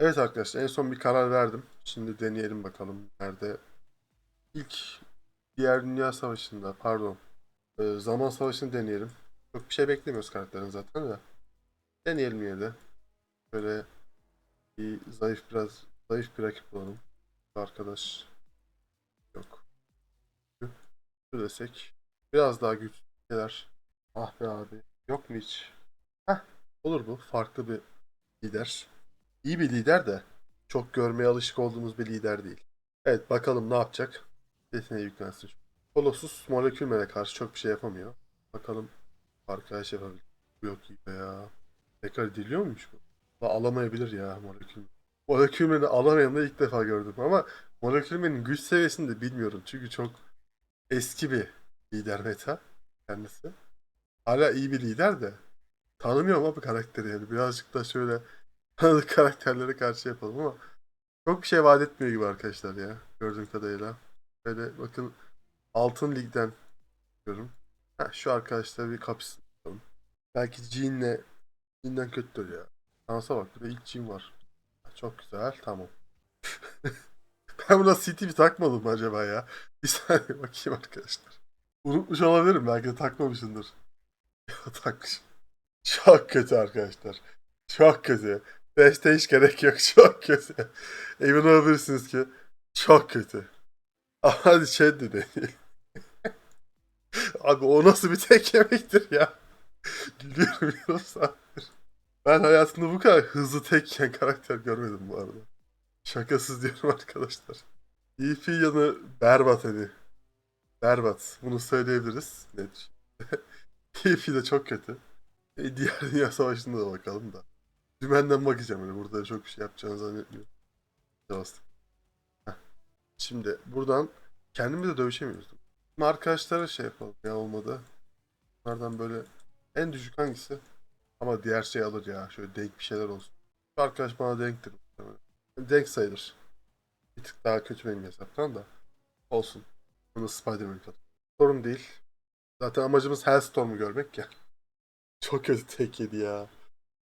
Evet arkadaşlar en son bir karar verdim. Şimdi deneyelim bakalım nerede. İlk diğer Dünya Savaşı'nda pardon e, Zaman Savaşı'nı deneyelim. Çok bir şey beklemiyoruz karakterin zaten de. Deneyelim yine de. Böyle bir zayıf biraz zayıf bir rakip bulalım. Arkadaş yok. Şu desek biraz daha güçlü şeyler. Ah be abi. Yok mu hiç? Heh, olur bu. Farklı bir lider. İyi bir lider de çok görmeye alışık olduğumuz bir lider değil. Evet bakalım ne yapacak. Yeteneği yüklensin. Colossus molekülmene karşı çok bir şey yapamıyor. Bakalım arkadaş yapabilir. Yok iyi ya. Tekrar ediliyor muymuş bu? La alamayabilir ya molekül. Molekülmeni alamayanı da ilk defa gördüm ama molekülmenin güç seviyesini de bilmiyorum. Çünkü çok eski bir lider meta kendisi. Hala iyi bir lider de tanımıyorum bu karakteri yani. Birazcık da şöyle karakterlere karşı yapalım ama çok bir şey vaat etmiyor gibi arkadaşlar ya gördüğüm kadarıyla. Böyle bakın Altın Lig'den diyorum. Ha, şu arkadaşlar bir kapışsın. Belki Jean'le Jean'den kötüdür ya. Şansa bak bir ilk Jean var. Çok güzel tamam. ben buna CT bir takmadım acaba ya? Bir saniye bakayım arkadaşlar. Unutmuş olabilirim belki de takmamışımdır. Ya takmışım. Çok kötü arkadaşlar. Çok kötü. Beşte hiç gerek yok. Çok kötü. Emin olabilirsiniz ki çok kötü. Ama hadi şey de değil. Abi o nasıl bir tek yemektir ya? Gülüyorum yarım saattir. Ben hayatımda bu kadar hızlı tek yiyen karakter görmedim bu arada. Şakasız diyorum arkadaşlar. EP yanı berbat hani. Berbat. Bunu söyleyebiliriz. Net. EP de çok kötü. E, diğer Dünya Savaşı'nda da bakalım da. Dümenden bakacağım öyle. Burada çok bir şey yapacağını zannetmiyorum. Bastık. Heh. Şimdi buradan kendimize dövüşemiyoruz. Şimdi arkadaşlara şey yapalım ya olmadı. Bunlardan böyle en düşük hangisi? Ama diğer şey alır ya. Şöyle denk bir şeyler olsun. Şu arkadaş bana denktir. Denk sayılır. Bir tık daha kötü benim hesaptan da. Olsun. Bunu Spider-Man kat. Sorun değil. Zaten amacımız Hellstorm'u görmek ya. Çok kötü tek ya.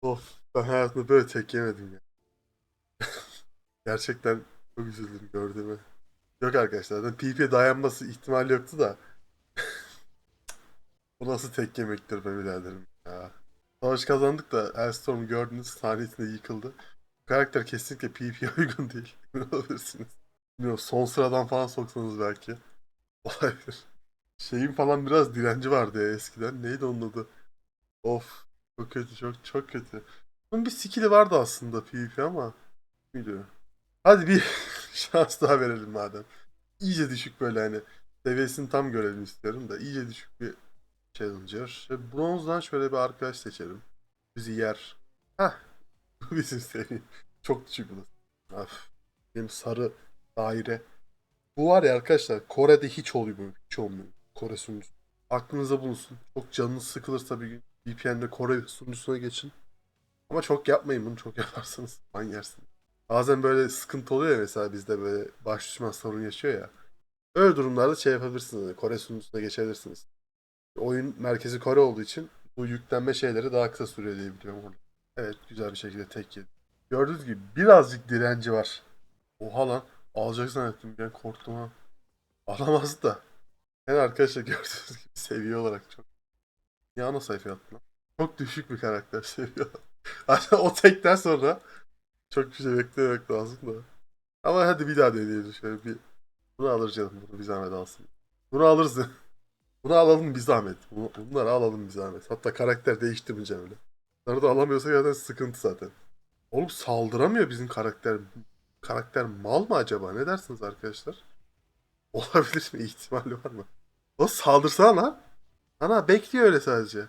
Of ben hayatımda böyle tek yemedim ya. Gerçekten çok üzüldüm gördüğüme. Yok arkadaşlar zaten PP dayanması ihtimali yoktu da. Bu nasıl tek yemektir be biraderim ya. Savaş kazandık da Hellstorm'u gördünüz sahnesinde yıkıldı. Bu karakter kesinlikle PvP'ye uygun değil. Emin olabilirsiniz. Bilmiyorum son sıradan falan soksanız belki. Olabilir. Şeyin falan biraz direnci vardı ya eskiden. Neydi onun adı? Of. Çok kötü çok çok kötü. Bunun bir skill'i vardı aslında PvP ama. Muydu? Hadi bir şans daha verelim madem. İyice düşük böyle hani. Seviyesini tam görelim istiyorum da. iyice düşük bir Challenger. Ve bronzdan şöyle bir arkadaş seçelim. Bizi yer. Hah. Bu bizim seviye. Çok düşük bu. Of. Benim sarı daire. Bu var ya arkadaşlar Kore'de hiç oluyor böyle. Hiç olmuyor. Kore sunucusu. Aklınıza bulunsun. Çok canınız sıkılırsa bir gün VPN'de Kore sunucusuna geçin. Ama çok yapmayın bunu. Çok yaparsanız ban yersiniz. Bazen böyle sıkıntı oluyor ya mesela bizde böyle baş düşman sorun yaşıyor ya. Öyle durumlarda şey yapabilirsiniz. hani Kore sunucusuna geçebilirsiniz. Oyun merkezi Kore olduğu için bu yüklenme şeyleri daha kısa sürüyor diye biliyorum orada. Evet güzel bir şekilde tek yedi. Gördüğünüz gibi birazcık direnci var. Oha lan alacak zannettim ben korktum ha. Alamaz da. Yani arkadaşlar gördüğünüz gibi seviye olarak çok. Ya ana lan. Çok düşük bir karakter. Hatta o tekten sonra çok bir şey beklemek lazım da. Ama hadi bir daha deneyelim şöyle bir. Bunu alır canım bunu bir zahmet alsın. Bunu alırız. Bunu alalım bir zahmet. Bunları alalım bir zahmet. Hatta karakter değiştirmeyeceğim öyle. Bunları da alamıyorsa zaten sıkıntı zaten. Oğlum saldıramıyor bizim karakter. Karakter mal mı acaba? Ne dersiniz arkadaşlar? Olabilir mi? İhtimali var mı? O saldırsana lan. Ana bekliyor öyle sadece.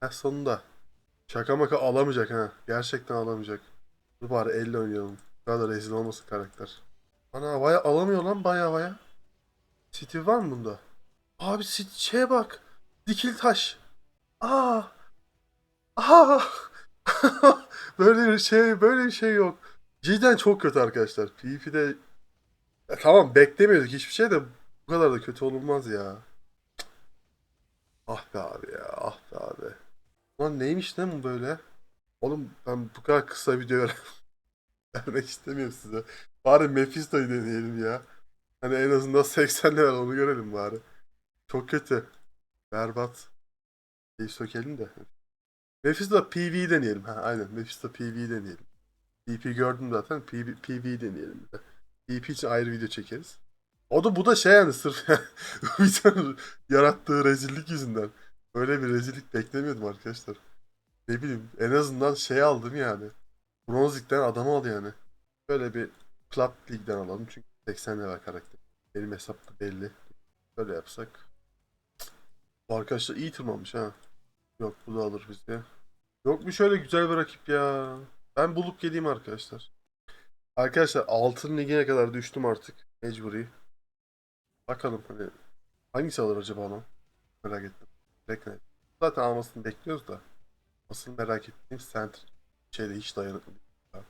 Ha sonunda. Şaka maka alamayacak ha. Gerçekten alamayacak. Dur bari elle oynayalım. Bu kadar rezil olmasın karakter. Ana baya alamıyor lan baya baya. Steve var mı bunda? Abi şeye bak. Dikil taş. Aa. Aa. böyle bir şey, böyle bir şey yok. Cidden çok kötü arkadaşlar. PvP'de ya tamam beklemiyorduk hiçbir şey de bu kadar da kötü olunmaz ya. Ah be abi ya, ah be abi. Lan neymiş lan bu böyle? Oğlum ben bu kadar kısa video vermek istemiyorum size. Bari Mephisto'yu deneyelim ya. Hani en azından 80 level onu görelim bari. Çok kötü. Berbat. Şeyi sökelim de. Mephisto PV deneyelim. Ha, aynen Mephisto PV deneyelim. PP gördüm zaten. PV, PV deneyelim. PP için ayrı video çekeriz. O da bu da şey yani sırf tane yarattığı rezillik yüzünden. Böyle bir rezillik beklemiyordum arkadaşlar. Ne bileyim en azından şey aldım yani. Bronz Lig'den adam al yani. Böyle bir Plat Lig'den alalım çünkü 80 level karakter. Benim hesapta belli. Böyle yapsak. Bu arkadaşlar iyi tırmanmış ha. Yok bu da alır bizi. Yok mu şöyle güzel bir rakip ya. Ben bulup geleyim arkadaşlar. Arkadaşlar altın ligine kadar düştüm artık. Mecburi. Bakalım hani hangisi alır acaba lan? Merak ettim. Bekle. Zaten almasını bekliyoruz da. Asıl merak ettiğim center şeyde hiç dayanıklı değil.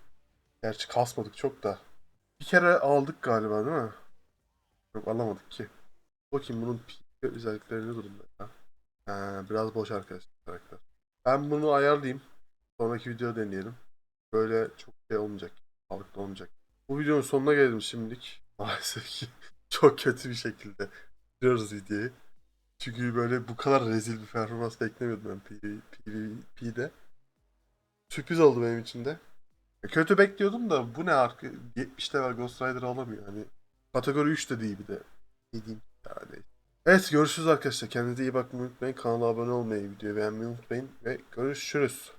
Gerçi kasmadık çok da. Bir kere aldık galiba değil mi? Yok alamadık ki. Bakayım bunun özellikleri ne durumda ya? Ha, biraz boş arkadaşlar karakter. Ben bunu ayarlayayım. Sonraki video deneyelim. Böyle çok şey olmayacak. Sağlıklı olmayacak. Bu videonun sonuna geldim şimdilik. Maalesef ki çok kötü bir şekilde bitiriyoruz videoyu. Çünkü böyle bu kadar rezil bir performans beklemiyordum ben PV PvP'de. Sürpriz oldu benim için de. Ya Kötü bekliyordum da bu ne arka 70 level Ghost Rider alamıyor. Hani kategori 3 de değil bir de. Ne diyeyim yani. Evet görüşürüz arkadaşlar. Kendinize iyi bakmayı unutmayın. Kanala abone olmayı, videoyu beğenmeyi unutmayın. Ve görüşürüz.